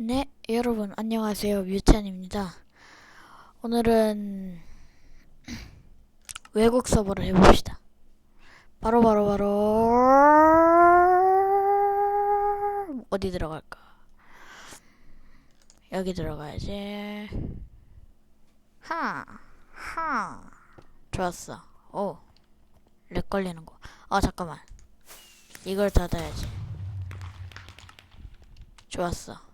네, 여러분 안녕하세요. 뮤찬입니다. 오늘은 외국 서버를 해봅시다. 바로 바로 바로 어디 들어갈까? 여기 들어가야지. 하, 하. 좋았어. 오, 렉 걸리는 거. 아 잠깐만. 이걸 닫아야지. 좋았어.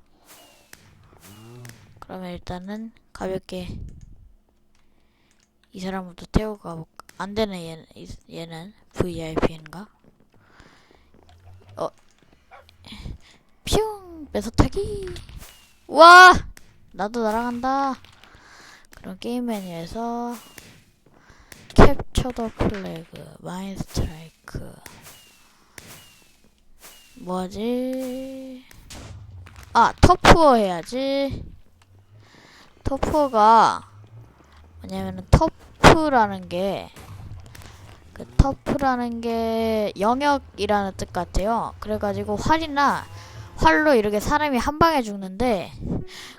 그러면 일단은 가볍게 이 사람부터 태우고 가볼까? 안 되네 얘는 이- 얘는 VIP인가? 어, 퓨 뺏어 타기. 와, 나도 날아간다. 그럼 게임 메뉴에서 캡처 더 플래그, 마인 스트라이크. 뭐지? 아, 터프어 해야지. 터프가 뭐냐면은 터프라는 게 그 터프라는 게 영역이라는 뜻 같아요. 그래가지고 활이나 활로 이렇게 사람이 한 방에 죽는데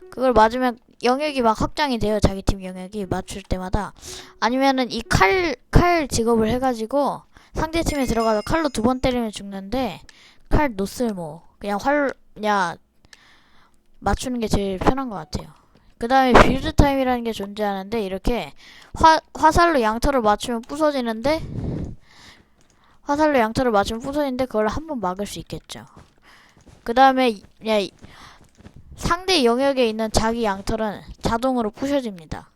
그걸 맞으면 영역이 막 확장이 돼요. 자기 팀 영역이 맞출 때마다 아니면은 이 칼칼 직업을 해가지고 상대 팀에 들어가서 칼로 두 번 때리면 죽는데 칼 노쓸모 그냥 활 그냥 맞추는 게 제일 편한 것 같아요. 그 다음에 빌드 타임이라는 게 존재하는데 이렇게 화, 화살로 양털을 맞추면 부서지는데 화살로 양털을 맞추면 부서지는데 그걸 한 번 막을 수 있겠죠. 그 다음에 상대 영역에 있는 자기 양털은 자동으로 부셔집니다.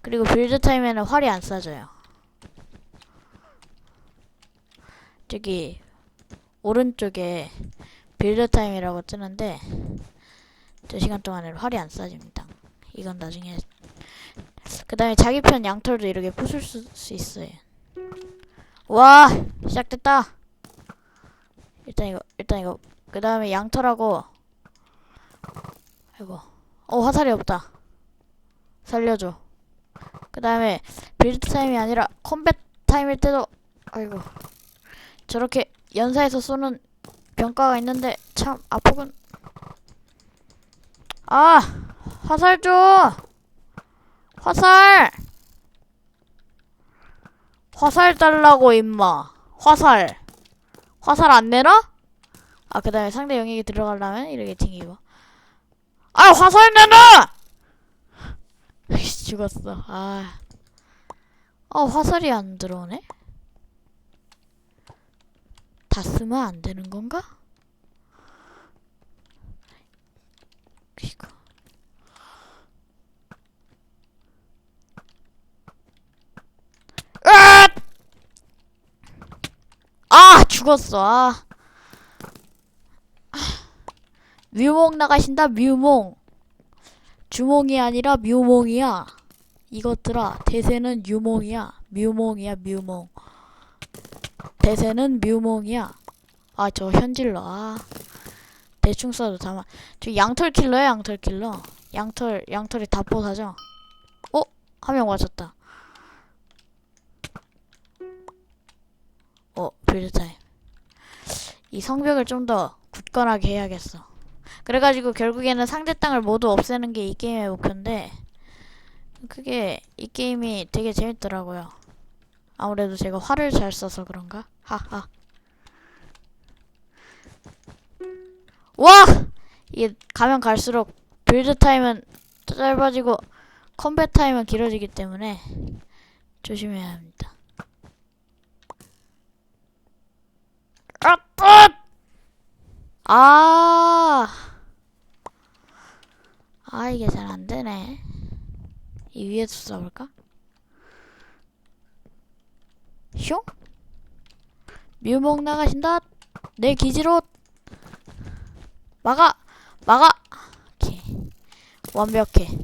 그리고 빌드 타임에는 활이 안 쏴져요. 저기 오른쪽에 빌드 타임이라고 뜨는데 저 시간 동안에는 활이 안 쏴집니다. 이건 나중에 그 다음에 자기 편 양털도 이렇게 부술 수, 수 있어요. 와 시작됐다. 일단 이거 일단 이거 그 다음에 양털하고 아이고 어 화살이 없다. 살려줘. 그 다음에 빌드 타임이 아니라 컴뱃 타임일 때도 아이고 저렇게 연사에서 쏘는 병가가 있는데 참 아프군. 아 화살 줘. 화살. 화살 달라고 임마. 화살. 화살 안 내놔? 아 그다음에 상대 영역에 들어가려면 이렇게 튕기고. 아 화살 내놔. 죽었어. 아. 어 화살이 안 들어오네. 다 쓰면 안 되는 건가? 이거. 아 죽었어. 아. 아. 뮤몽 나가신다 뮤몽. 주몽이 아니라 뮤몽이야. 이것들아 대세는 유몽이야. 뮤몽이야 뮤몽. 대세는 뮤몽이야. 아, 저 현질러. 아. 대충 써도 다만. 저 양털 킬러야, 양털 킬러. 양털, 양털이 다 뽀사죠? 어? 한 명 맞췄다. 어, 빌드 타임. 이 성벽을 좀 더 굳건하게 해야겠어. 그래가지고 결국에는 상대 땅을 모두 없애는 게 이 게임의 목표인데, 그게 이 게임이 되게 재밌더라고요. 아무래도 제가 활을 잘 써서 그런가? 하하. 와! 이게 가면 갈수록 빌드 타임은 짧아지고 컴뱃 타임은 길어지기 때문에 조심해야 합니다. 아! 아! 아! 아, 이게 잘 안 되네. 이 위에서 써볼까? 슝? 뮤몽 나가신다. 내 기지로 막아, 막아. 오케이. 완벽해.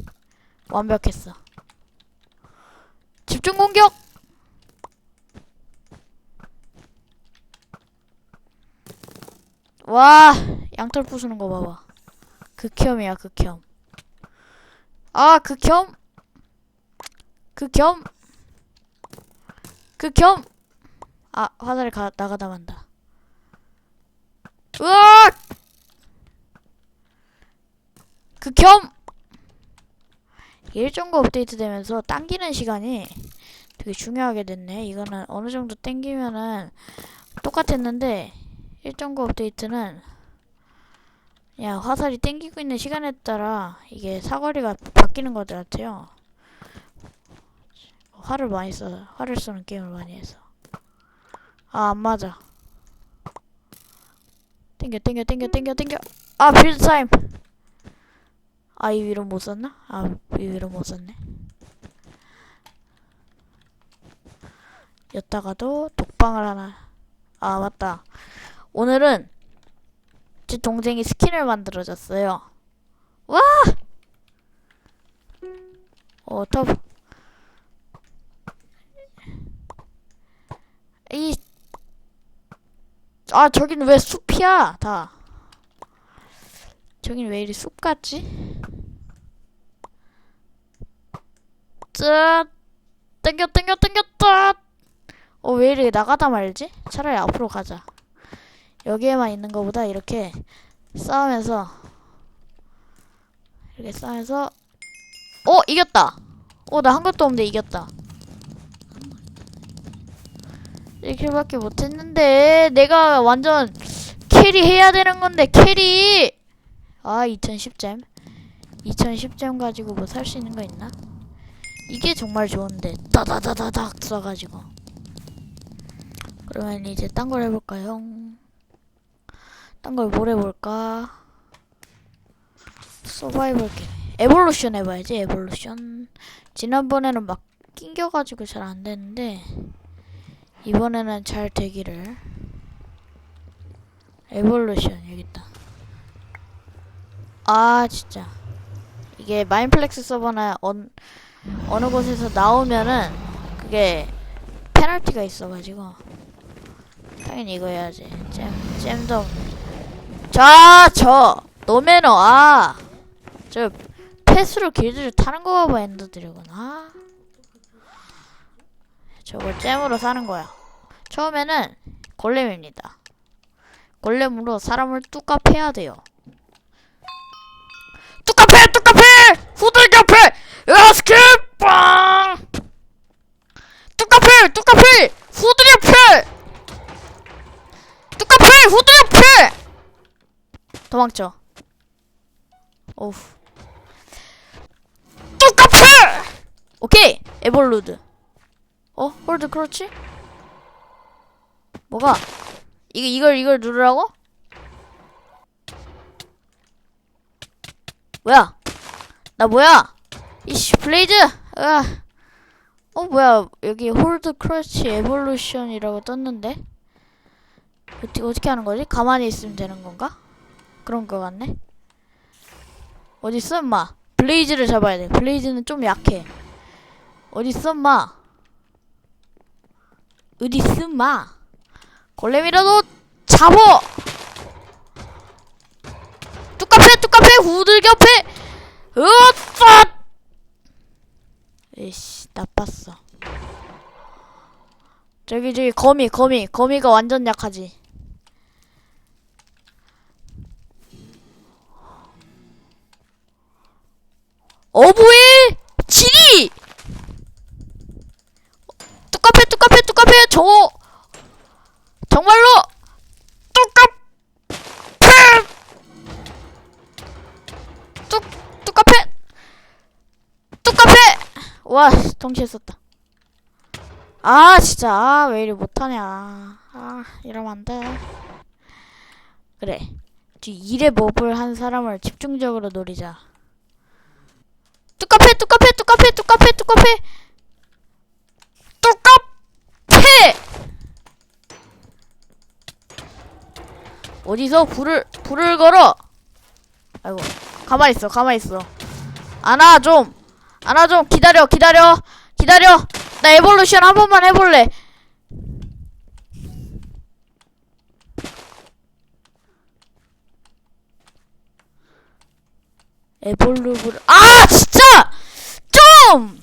완벽했어. 집중 공격. 와, 양털 부수는 거 봐봐. 극혐이야, 극혐. 아, 극혐. 극혐. 극혐. 아, 화살이 가, 나가다 만다. 으악! 그 겸! 1.9 업데이트 되면서 당기는 시간이 되게 중요하게 됐네. 이거는 어느 정도 당기면은 똑같았는데 1.9 업데이트는 그냥 화살이 당기고 있는 시간에 따라 이게 사거리가 바뀌는 것 같아요. 활을 많이 써, 활을 쏘는 게임을 많이 해서. 아, 안 맞아. 땡겨, 땡겨, 땡겨, 땡겨, 땡겨. 아, 빌드 타임! 아, 이 위로 못 썼나? 아, 이 위로 못 썼네. 여다가도 독방을 하나. 아, 맞다. 오늘은 제 동생이 스킨을 만들어줬어요. 와! 어, 터 이, 아, 저긴 왜 숲이야, 다. 저긴 왜 이리 숲 같지? 짠! 땡겨, 땡겨, 짠! 어, 왜 이리 나가다 말지? 차라리 앞으로 가자. 여기에만 있는 것보다 이렇게 싸우면서, 이렇게 싸우면서, 어, 이겼다! 어, 나 한 것도 없는데 이겼다. 1킬밖에 못했는데 내가 완전 캐리 해야 되는 건데 캐리 아 2010잼 2010잼 가지고 뭐 살 수 있는 거 있나? 이게 정말 좋은데 따다다다닥 쏴가지고 그러면 이제 딴 걸 해볼까요? 딴 걸 뭘 해볼까? 서바이벌 게임 에볼루션 해봐야지 에볼루션 지난번에는 막 낑겨가지고 잘안 됐는데 이번에는 잘 되기를. 에볼루션 여기 있다. 아 진짜. 이게 마인플렉스 서버나 언, 어느 곳에서 나오면은 그게 페널티가 있어가지고. 당연히 이거 해야지. 잼, 잼도 자 저 노매너. 아 저 패스로 길드를 타는 거 봐봐 엔더 드래곤. 아 저걸 잼으로 사는 거야. 처음에는 골렘입니다. 골렘으로 사람을 뚜까 패야 돼요. 뚜까 패! 뚜까 패! 후들겨 패! 으아 스킬! 빵! 뚜까 패! 뚜까 패! 후들겨 패! 뚜까 패! 후들겨 패! 도망쳐. 어우. 뚜까 패! 오케이! 에볼루드. 어? 홀드 그렇지? 뭐가? 이거 이걸 이걸 누르라고? 뭐야? 나 뭐야? 이씨 블레이즈! 으아. 어 뭐야 여기 홀드 크러치 에볼루션이라고 떴는데 어떻게 어떻게 하는 거지? 가만히 있으면 되는 건가? 그런 거 같네. 어디 있어 엄마? 블레이즈를 잡아야 돼. 블레이즈는 좀 약해. 어디 있어 엄마? 어디 있음마? 골렘이라도 잡어! 뚜까패 뚜까패 후들겨패 으싸! 에이씨 나빴어 저기 저기 거미 거미 거미가 완전 약하지 어부의 지리! 뚜까패 뚜까패 저 정말로 뚜까패 뚜 뚜까패 뚜까패 와 동시에 썼다. 아 진짜. 아, 왜 이리 못하냐. 아 이러면 안돼. 그래. 지 일에 몹을 한 사람을 집중적으로 노리자. 뚜까패 뚜까패 뚜까패 뚜까패 뚜까패 뚜까패 어디서 불을 불을 걸어? 아이고 가만히 있어 가만히 있어. 안아 좀 안아 좀 기다려 기다려 기다려. 나 에볼루션 한 번만 해볼래. 에볼루브를 아 진짜! 좀!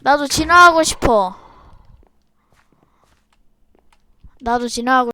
나도 진화하고 싶어. 나도 진화하고